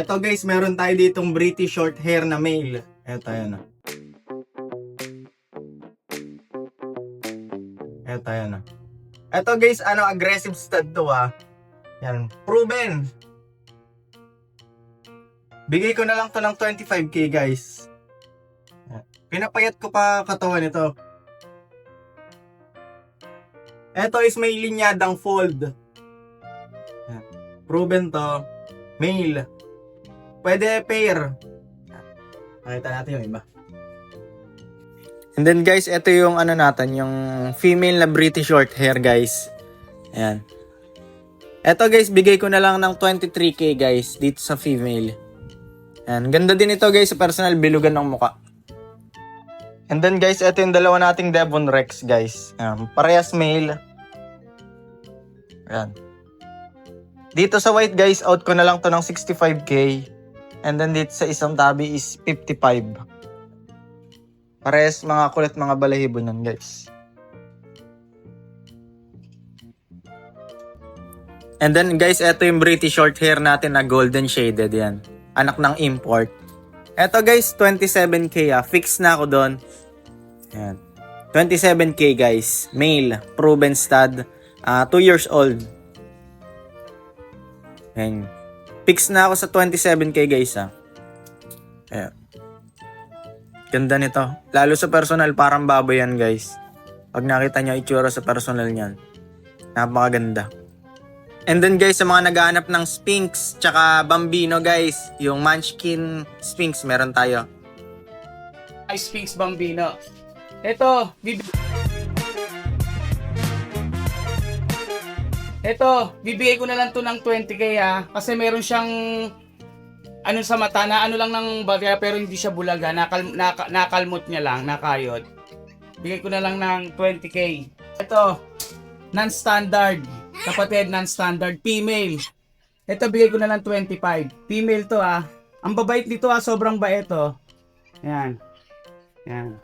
Eto guys, meron tayo ditong British short hair na male. Eto yan. ah. Eto yan. ah. Eto guys, ano, aggressive stud to ah. Yan, proven. Bigay ko na lang to ng 25k guys. Pinapayat ko pa katawan nito. Eto is may linyadang fold. Proven to. Male. Pwede pair. Nakita natin yung iba. And then guys, ito yung ano natin, yung female na British short hair guys. Ayan. Ito guys, bigay ko na lang ng 23k guys dito sa female. Ayan. Ganda din ito guys sa personal bilugan ng muka. And then guys, ito yung dalawa nating Devon Rex guys. Ayan. Parehas male. Ayan. Dito sa white guys, out ko na lang to ng 65k. And then dito sa isang tabi is 55. Pares mga kulit mga balahibo nun guys. And then guys, eto yung British short hair natin na golden shaded yan. Anak ng import. Eto guys, 27k ah. Fix na ako doon. Yan. 27k guys. Male. Proven stud. 2 years old. Yan. Fix na ako sa 27k guys ah. Ayan. Ganda nito. Lalo sa personal, parang baboy yan guys. Pag nakita nyo itsura sa personal niyan. Napakaganda. And then guys, sa mga naghahanap ng Sphinx, tsaka Bambino guys, yung Munchkin Sphinx meron tayo. Ice Sphinx Bambino. Ito, bib Ito, bibigay ko na lang to ng 20k ha. Kasi meron siyang ano sa mata na ano lang ng bagay pero hindi siya bulaga. Nakal, naka, nakalmot niya lang, nakayod. Bigay ko na lang ng 20k. Ito, non-standard. Kapatid, non-standard. Female. Ito, bigay ko na lang 25. Female to ah. Ang babait nito ah, sobrang bait to. Yan. Yan.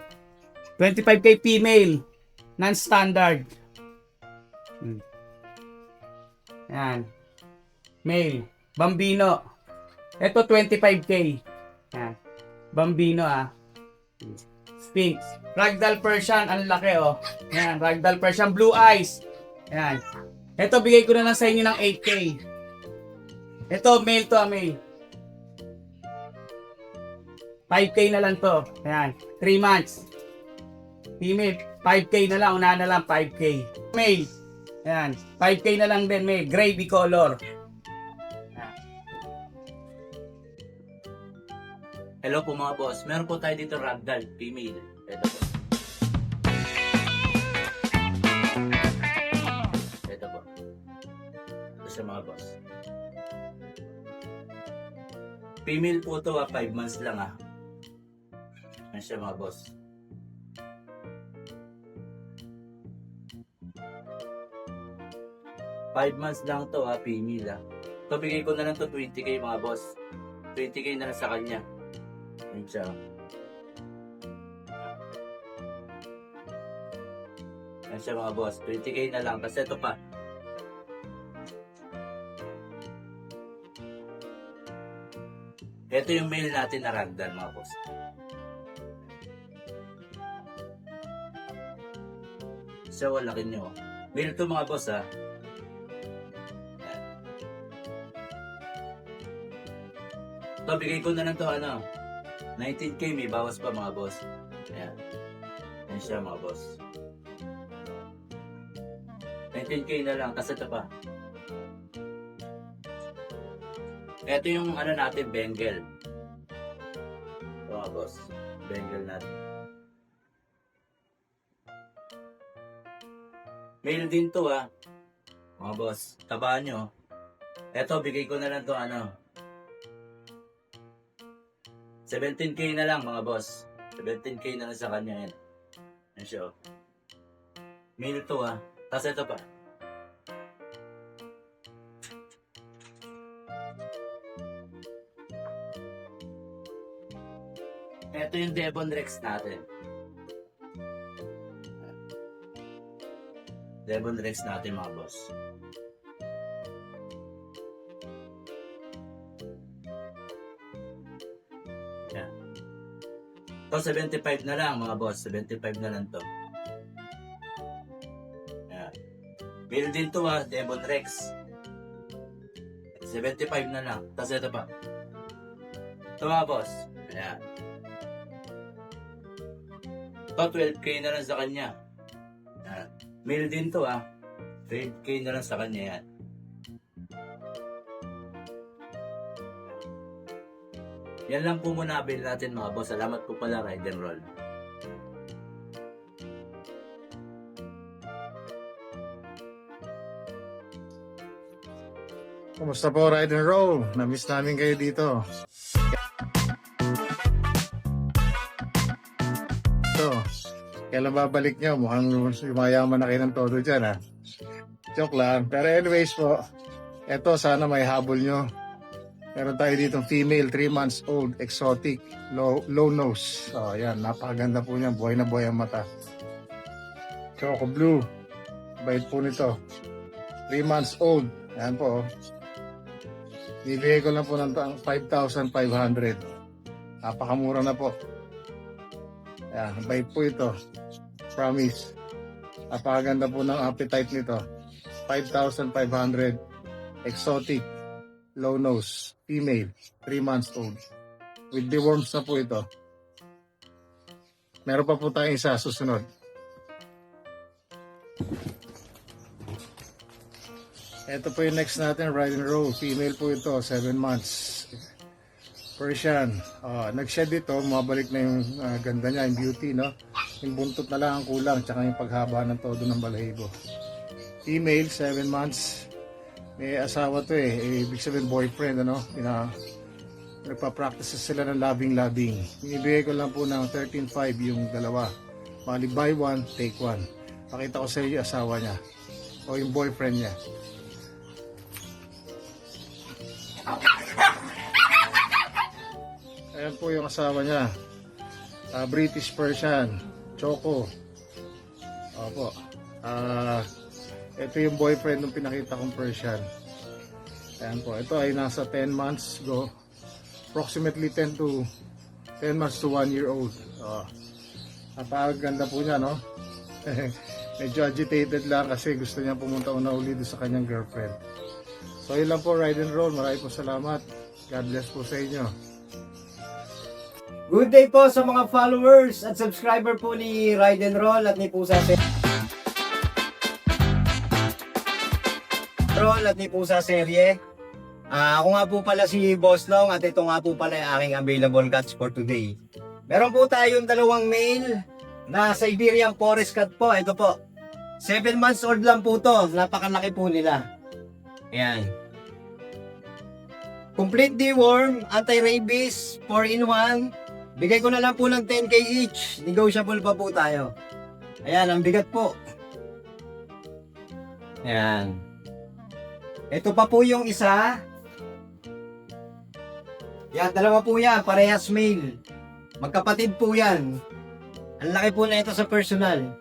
25k female. Non-standard. Yan. Male. Bambino. Ito 25k. Yan. Bambino ah. Sphinx. Ragdoll Persian. Ang laki oh. Yan. Ragdoll Persian. Blue eyes. Yan. Ito bigay ko na lang sa inyo ng 8k. Ito male to ah, male. 5k na lang to. Ayan. 3 months. Female, 5k na lang. Una na lang, 5k. Male. Ayan. 5k na lang din, male. Gravy color. Hello po mga boss. Meron po tayo dito ragdoll, female. Ito po. Ito po. Ito siya mga boss. Female po to ah, 5 months lang ah. Yan siya mga boss. Five months lang to ah, female ah. Ito bigay ko na lang to 20k mga boss. 20k na lang sa kanya. Yan siya. Yan siya mga boss. 20k na lang. Kasi ito pa. Ito yung mail natin na ragdoll mga boss. Siya wala nyo. Mail to mga boss ha. Ito, bigay ko na lang to ano. 19k may bawas pa mga boss. Ayan. Yan siya mga boss. 19k na lang kasi ito pa. Ito yung ano natin, Bengal. Ito mga boss. Bengal natin. Mail din to ah. Mga boss, tabaan nyo. Ito, bigay ko na lang to ano. 17k na lang mga boss. 17k na lang sa kanya yan. Yan siya oh. Mail to ah. Tapos ito pa. Ito yung Devon Rex natin. Devon Rex natin mga boss. To 75 na lang mga boss. 75 na lang to. Yan. Bill din to ah, Devon Rex. 75 na lang. Tapos ito pa. Ito mga boss. Ayan. To 12k na lang sa kanya. Yan. Male din to ah. 12k na lang sa kanya yan. Yan lang po muna abel natin mga boss. Salamat po pala ride and roll. Kumusta po, Ride and Roll? Namiss namin kayo dito. Ito, kailan babalik nyo? Mukhang yumayaman na kayo ng todo dyan, ha? Joke lang. Pero anyways po, eto, sana may habol nyo. Meron tayo dito female, 3 months old, exotic, low, low nose. Oh, yan, napakaganda po niya. Buhay na buhay ang mata. Choco blue. Bait po nito. 3 months old. Ayan po, oh. Bibigay ko lang po ng ta- 5,500. Napakamura na po. Ayan, bait po ito. Promise. Napakaganda po ng appetite nito. 5,500. Exotic. Low nose. Female. 3 months old. With deworms na po ito. Meron pa po tayong isa susunod. Ito po yung next natin, Ride and Roll. Female po ito, 7 months. Persian. Ah, nag-shed ito, mabalik na yung ah, ganda niya, yung beauty, no? Yung buntot na lang ang kulang, tsaka yung paghaba ng todo ng balahibo. Female, 7 months. May asawa to eh. eh ibig sabihin boyfriend, ano? Pina, nagpa-practice sila ng loving-loving. Binibigay ko lang po ng 13.5 yung dalawa. Bali, buy one, take one. Pakita ko sa iyo yung asawa niya. O yung boyfriend niya. Ayan po yung asawa niya. Ah, British Persian. Choco. Opo. Ah, ito yung boyfriend ng pinakita kong Persian. Ayan po. Ito ay nasa 10 months go. Approximately 10 to 10 months to 1 year old. Oh. Napakaganda po niya, no? Medyo agitated lang kasi gusto niya pumunta una uli sa kanyang girlfriend. So yun lang po, ride and roll. Maraming po salamat. God bless po sa inyo. Good day po sa mga followers at subscriber po ni Ride and Roll at ni Pusa Se- Roll at ni Pusa Serye. Ah, ako nga po pala si Boss Long at ito nga po pala yung aking available cats for today. Meron po tayong dalawang male na Siberian Forest Cat po. Ito po. 7 months old lang po to. Napakalaki po nila. Ayan. Complete deworm, anti-rabies, 4-in-1. Bigay ko na lang po ng 10k each. Negotiable pa po tayo. Ayan, ang bigat po. Ayan. Ito pa po yung isa. Yan, dalawa po yan. Parehas male. Magkapatid po yan. Ang laki po na ito sa personal.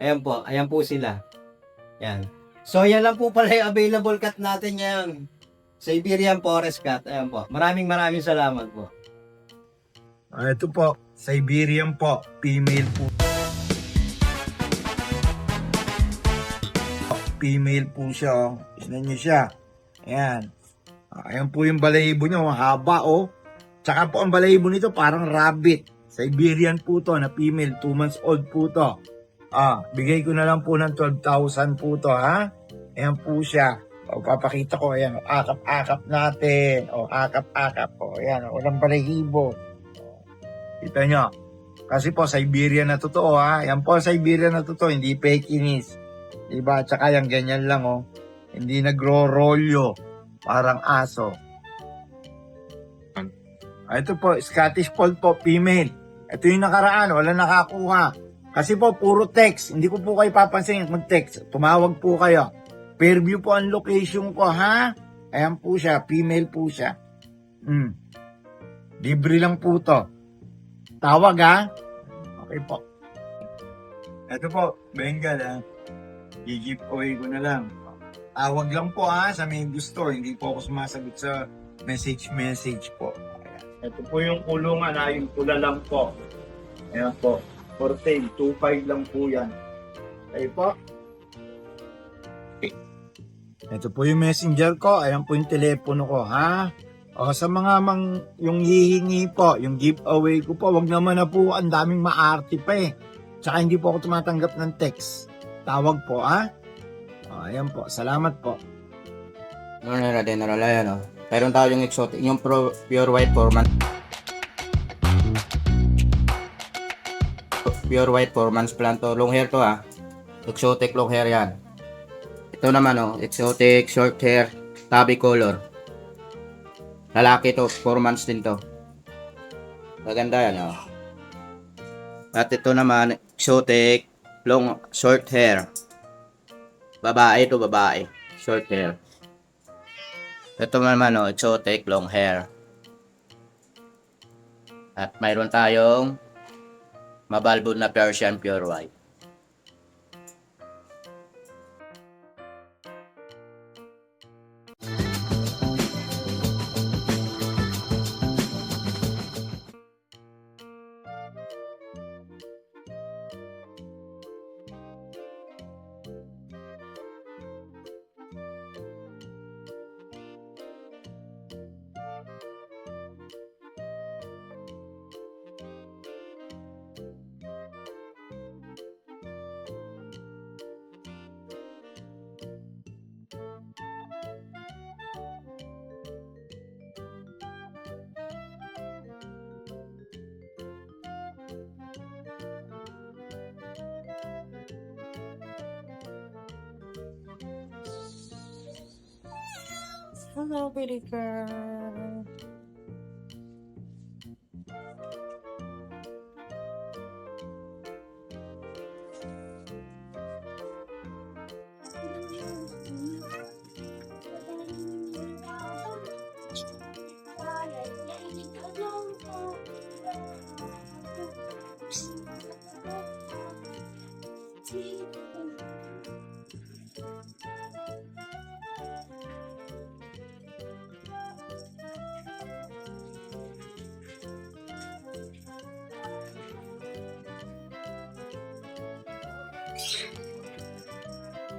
Ayan po. Ayan po sila. Yan. So, yan lang po pala yung available cat natin ngayon. Siberian Forest Cat. Ayan po. Maraming maraming salamat po. Ah, ito po, Siberian po, female po. Female po siya, oh. Tignan niyo siya. Ayan. Ah, Ayan po yung balahibo niya, oh. haba, oh. Tsaka po ang balahibo nito parang rabbit. Siberian po to, na female, 2 months old po to. Ah, bigay ko na lang po ng 12,000 po to, ha? Ayan po siya. O, papakita ko, ayan, oh, akap-akap natin. O, akap-akap, o, ayan, oh, walang balahibo. Kita nyo. Kasi po, Siberian na totoo ha. Yan po, Siberian na totoo. Hindi Pekinese. Diba? Tsaka yan, ganyan lang oh. Hindi nagro-rolyo. Parang aso. Ah, ito po, Scottish Fold po, female. Ito yung nakaraan, wala nakakuha. Kasi po, puro text. Hindi ko po kayo papansin mag-text. Tumawag po kayo. Fairview po ang location ko, ha? Ayan po siya, female po siya. Hmm. Libre lang po to. Tawag ha? Okay po. Ito po, Bengal ha. Gigip away ko na lang. Tawag lang po ha sa may gusto. Hindi po ako sumasagot sa message-message po. Ayan. Ito po yung kulungan ha, yung pula lang po. Ayan po. For sale, 2.5 lang po yan. Ayun po. Ito po yung messenger ko. Ayan po yung telepono ko, ha? O sa mga mang yung hihingi po, yung giveaway ko po, wag naman na po ang daming maarte pa eh. Tsaka hindi po ako tumatanggap ng text. Tawag po, ha? O, ayan po. Salamat po. Ano na din, ano yan, oh. Meron tayo yung exotic, yung pro, pure white months. Pure white four months plan to. Long hair to, ah. Exotic long hair yan. Ito naman, oh. Exotic short hair, tabby color. Lalaki to, 4 months din to. Maganda yan, oh. At ito naman, exotic, long, short hair. Babae to, babae. Short hair. Ito naman, oh, exotic, long hair. At mayroon tayong mabalbon na Persian pure white. Hello, pretty girl.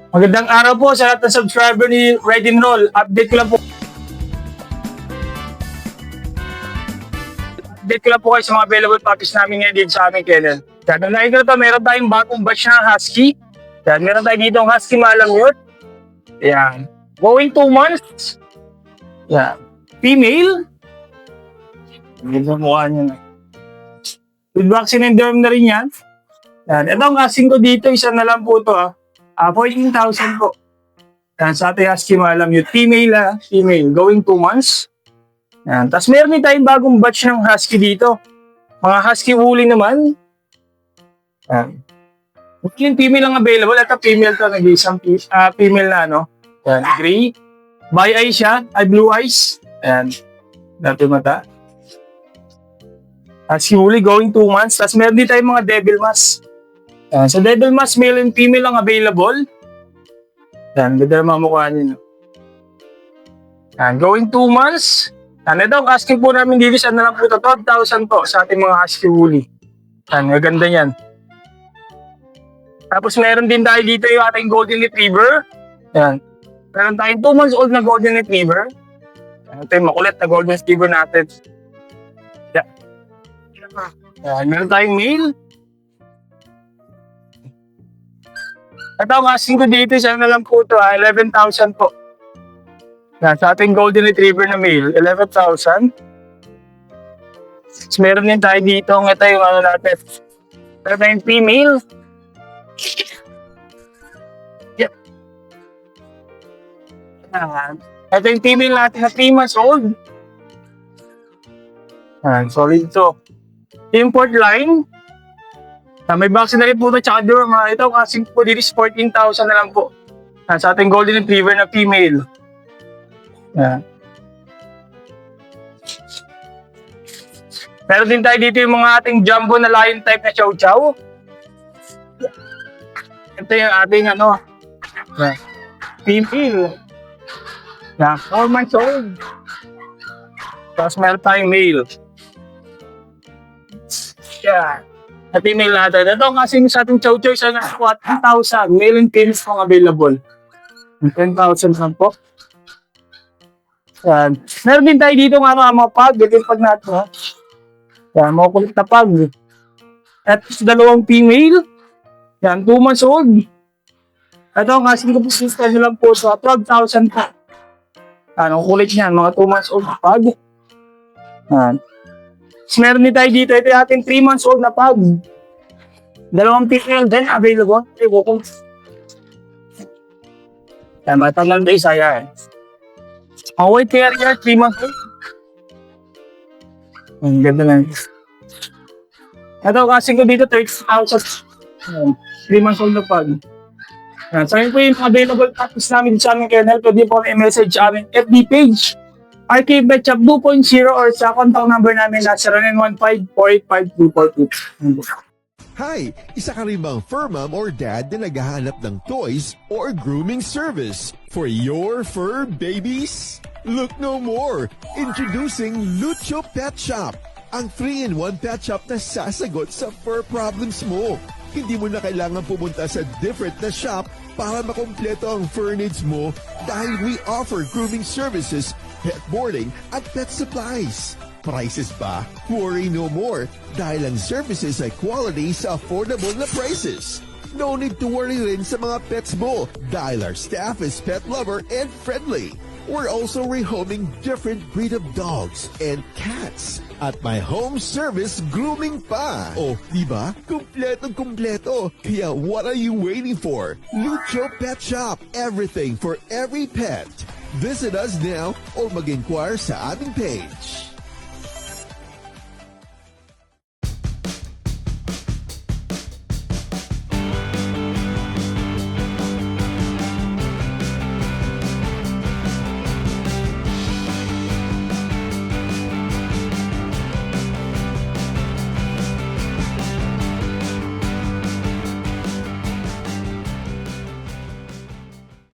Magandang araw po sa lahat ng subscriber ni Ride and Roll. Update ko lang po. Update ko lang po kayo sa mga available packages namin ngayon dito sa aming kennel. Yan, ang nakikita to, meron tayong bagong batch na Husky. Yan, meron tayo dito ang Husky Malamute. Yan. Going 2 months. Yan. Female. Ganda mukha niya na. With vaccine and derm na rin yan. Yan. Ito ang asking ko dito, isa na lang po to ah. Ah, 14,000 po. Yan, sa ating husky malam yun. Female ah, female. Going 2 months. Yan. Tapos meron din tayong bagong batch ng husky dito. Mga husky woolly naman. Yan. Yung female ang available. Ito female to. Nag-iisang ah, female na, no? Yan, gray. By eye siya. Ay, blue eyes. Yan. Dati mata. Husky woolly going 2 months. Tapos meron din tayong mga devil mask. Yan, sa Devil Mask, male and female ang available. Yan, ganda mga mukha niyo. Yan, going 2 months. Yan, ito ang asking po namin dito sa na lang po ito, 12,000 po sa ating mga husky woolly. Yan, maganda yan. Tapos meron din tayo dito yung ating golden retriever. Yan. Meron tayong 2 months old na golden retriever. Yan, ito yung makulit na golden retriever natin. Yan. Yan, meron tayong male. Ito ang asking ko dito, isa na lang po ito, ah, 11,000 po. Yan, sa ating golden retriever na male, 11,000. Tapos meron din tayo dito, ito yung ano natin. Meron tayong female. Yep. Yan. Ito yung female natin na 3 months old. Yan, solid to. Import line, Ah, may vaccine na rin po ito, tsaka dorm. ah. Ito, kasing po dito is 14,000 na lang po. Ah, sa ating golden retriever na female. Yan. Meron din tayo dito yung mga ating jumbo na lion type na chow chow. Ito yung ating ano, female. Yan, 4 months old. Tapos meron tayong male. Yan. At email natin. Ito kasi yung sa ating chow chow sa nakuha 10,000. Male and females pong available. 10,000 lang po. Yan. Meron din tayo dito nga mga mga pag. Ganyan pag natin ha. Yan, mga kulit na pag. At dalawang female. Yan, 2 months old. Ito ang asking ko po nyo lang po sa 12,000 po. Yan, ang kulit niyan, mga 2 months old na pag. Yan. Meron din tayo dito, ito yung ating 3 months old na pag. Dalawang female din available. Ewan ko. Yan, matagal days, ayan. Ang white terrier, 3 months old. Ang ganda lang. Ito kasi ko dito, 30,000. Yan, 3 months old na pag. Yan, so yun po yung available copies namin sa aming kennel. Pwede po may message sa aming FB page. RK Betchup 2.0 or sa contact number namin na 0915-485-2422. Hi! Isa ka rin bang fur mom or dad na naghahanap ng toys or grooming service for your fur babies? Look no more! Introducing Lucho Pet Shop, ang 3-in-1 pet shop na sasagot sa fur problems mo. Hindi mo na kailangan pumunta sa different na shop para makompleto ang fur needs mo dahil we offer grooming services, pet boarding, at pet supplies. Prices ba? Worry no more dahil ang services ay quality sa affordable na prices. No need to worry rin sa mga pets mo dahil our staff is pet lover and friendly. We're also rehoming different breed of dogs and cats. At my home service grooming pa. Oh, di ba? Kumpletong kumpleto. Kaya what are you waiting for? Lucho Pet Shop. Everything for every pet. Visit us now or mag-inquire sa aming page.